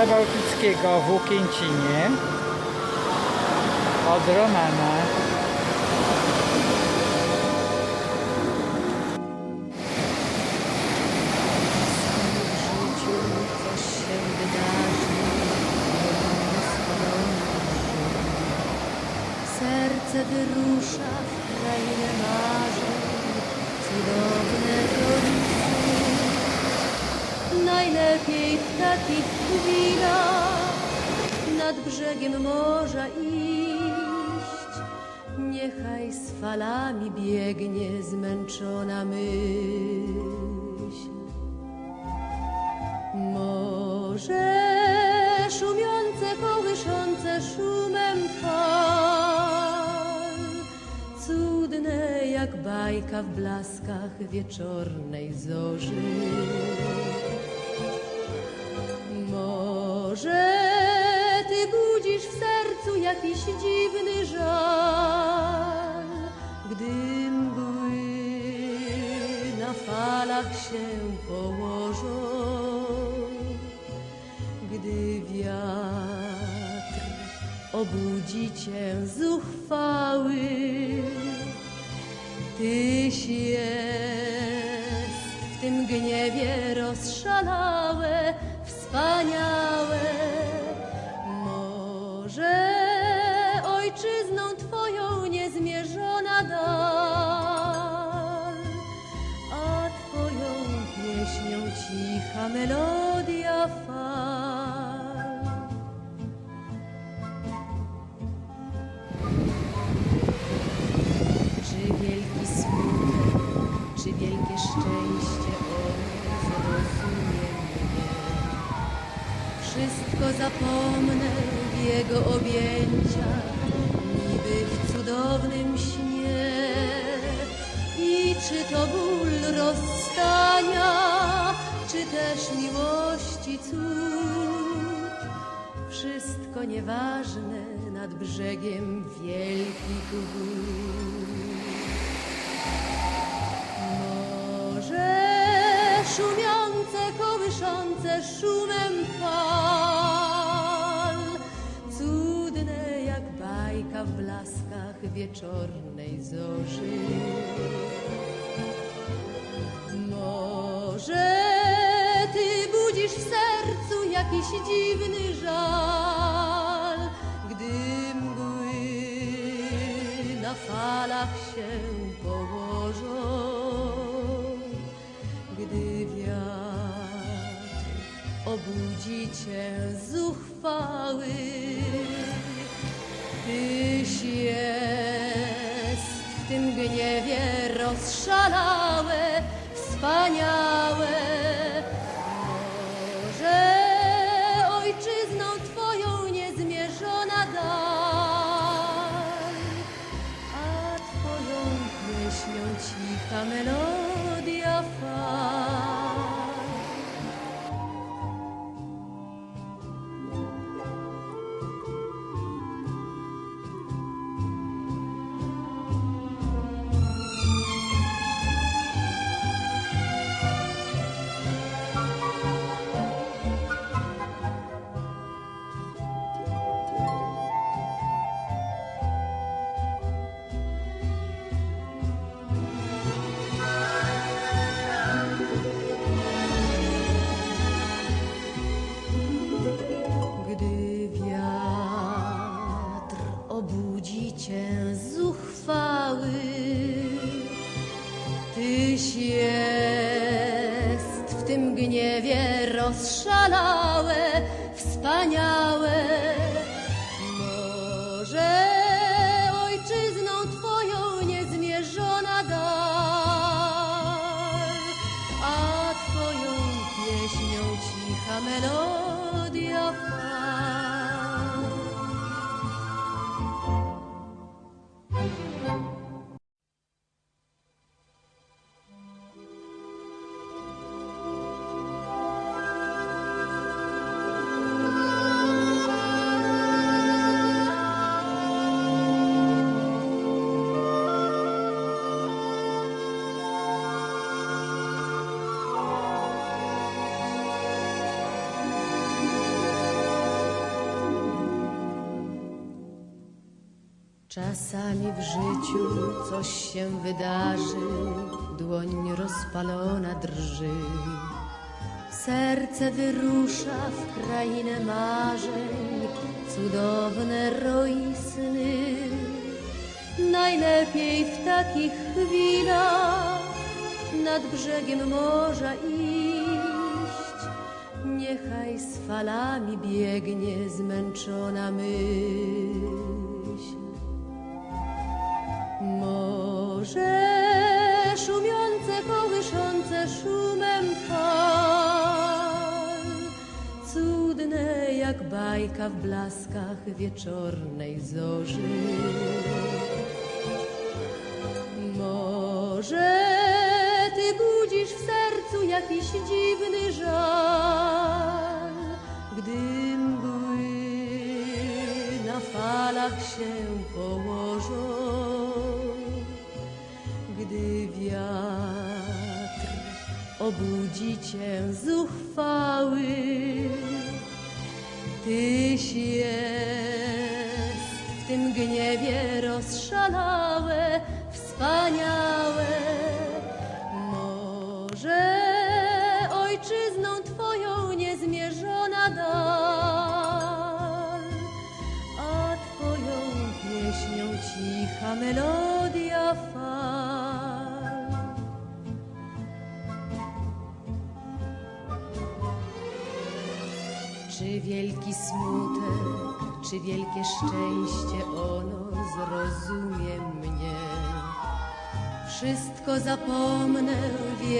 Morza Bałtyckiego w Łukiencinie od Romana. Serce wyrusza w krainę marzeń, cudowne gorycy. Najlepiej w takich chwilach nad brzegiem morza iść. Niechaj z falami biegnie zmęczona myśl. Morze szumiące, kołyszące szumem fal, cudne jak bajka w blaskach wieczornej zorzy. Może ty budzisz w sercu jakiś dziwny żal, gdy mgły na falach się położą, gdy wiatr obudzi cię zuchwały. Tyś jest w tym gniewie rozszalałe, wspaniałe. Może ojczyzną twoją niezmierzona dal, a twoją pieśnią cicha melodia Wszystko zapomnę w jego objęciach, niby w cudownym śnie. I czy to ból rozstania, czy też miłości cud, wszystko nieważne nad brzegiem wielkich wód. Wieczornej zorzy. Może ty budzisz w sercu jakiś dziwny żal, gdy mgły na falach się położą, gdy wiatr obudzi cię zuchwały. W tym gniewie rozszalałe, wspaniałe. Może ojczyzną twoją niezmierzona dal, a twoją pieśnią cicha melodia rozszalałe, wspaniałe. Czasami w życiu coś się wydarzy, dłoń rozpalona drży. Serce wyrusza w krainę marzeń, cudowne roi sny. Najlepiej w takich chwilach nad brzegiem morza iść. Niechaj z falami biegnie zmęczona myśl. W blaskach wieczornej zorzy. Może ty budzisz w sercu jakiś dziwny żal, gdy mgły na falach się położą, gdy wiatr obudzi cię zuchwały. Tyś jest w tym gniewie rozszalałe, wspaniałe. Może Czy wielki smutek, czy wielkie szczęście ono zrozumie mnie? Wszystko zapomnę,